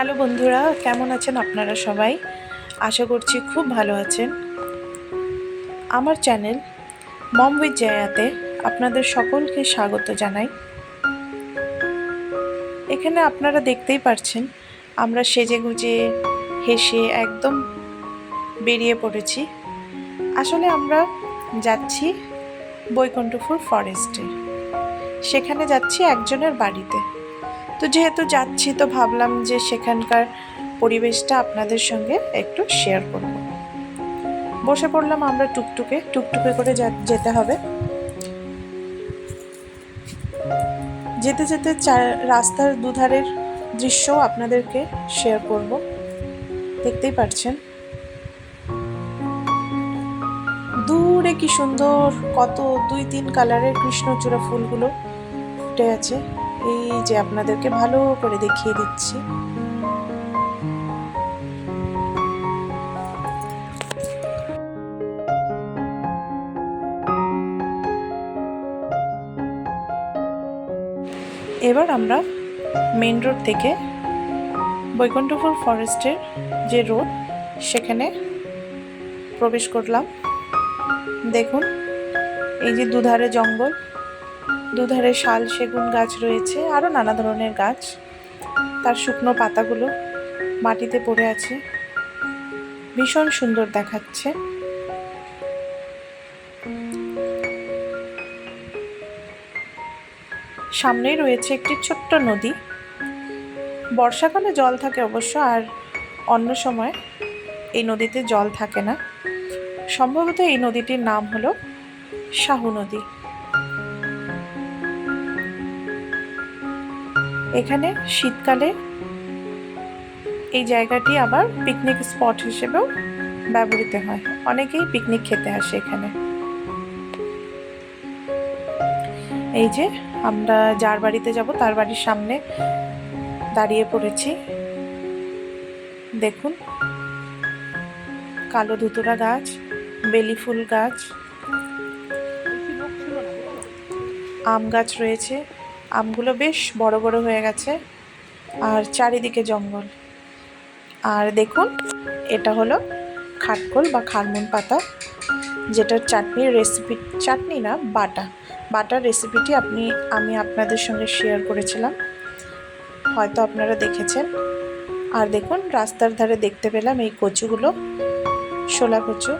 Hello বন্ধুরা, কেমন আছেন আপনারা সবাই? আশা করছি খুব ভালো আছেন। আমার চ্যানেল মম উইথ জায়াতে আপনাদের সকলকে স্বাগত জানাই। এখানে আপনারা দেখতেই পারছেন, আমরা সেজে গুজে হেসে একদম বেরিয়ে পড়েছি। আসলে আমরা যাচ্ছি বৈকুণ্ঠপুর ফরেস্টে সেখানে যাচ্ছি একজনের বাড়িতে। তো যেহেতু যাচ্ছি, তো ভাবলাম যে সেখানকার পরিবেশটা আপনাদের সঙ্গে একটু শেয়ার করব। বসে পড়লাম আমরা টুকটুকে টুকটুকে করে যেতে হবে। যেতে যেতে চার, রাস্তার দুধারের দৃশ্য আপনাদেরকে শেয়ার করব। দেখতেই পাচ্ছেন দূরে কি সুন্দর, কত দুই, তিন কালারের কৃষ্ণচূড়া ফুলগুলো ফুটে আছে। এই যে আপনাদেরকে ভালো করে দেখিয়ে দিচ্ছি। এবার আমরা মেন রোড থেকে বৈকুণ্ঠপুর ফরেস্টের যে রোড, সেখানে প্রবেশ করলাম। দেখুন, এই যে দুধারে জঙ্গল দুধারে শাল, সেগুন গাছ রয়েছে, আরও নানা ধরনের গাছ। তার শুকনো পাতাগুলো মাটিতে পড়ে আছে। ভীষণ সুন্দর দেখাচ্ছে। সামনেই রয়েছে একটি ছোট্ট নদী। বর্ষাকালে জল থাকে অবশ্য, আর অন্য সময় এই নদীতে জল থাকে না। সম্ভবত এই নদীটির নাম হলো শাহু নদী। এখানে শীতকালে এই জায়গাটি আবার পিকনিক স্পট হিসেবেও ব্যবহৃত হয়। অনেকেই পিকনিক খেতে আসে এখানে। এই যে আমরা যার বাড়িতে যাব, তার বাড়ির সামনে দাঁড়িয়ে পড়েছি। দেখুন, কালো ধুতুরা গাছ, বেলি ফুল গাছ, আম গাছ রয়েছে। আমগুলো বেশ বড় বড় হয়ে গেছে আর চারিদিকে জঙ্গল। আর দেখুন, এটা হলো খাটকোল বা খারমন পাতা, যেটার চাটনির রেসিপি চাটনি না, বাটা। বাটার রেসিপিটি আপনি, আমি আপনাদের সঙ্গে শেয়ার করেছিলাম। হয়তো আপনারা দেখেছেন। আর দেখুন, রাস্তার ধারে দেখতে পেলাম এই কচুগুলো, শোলা কচু।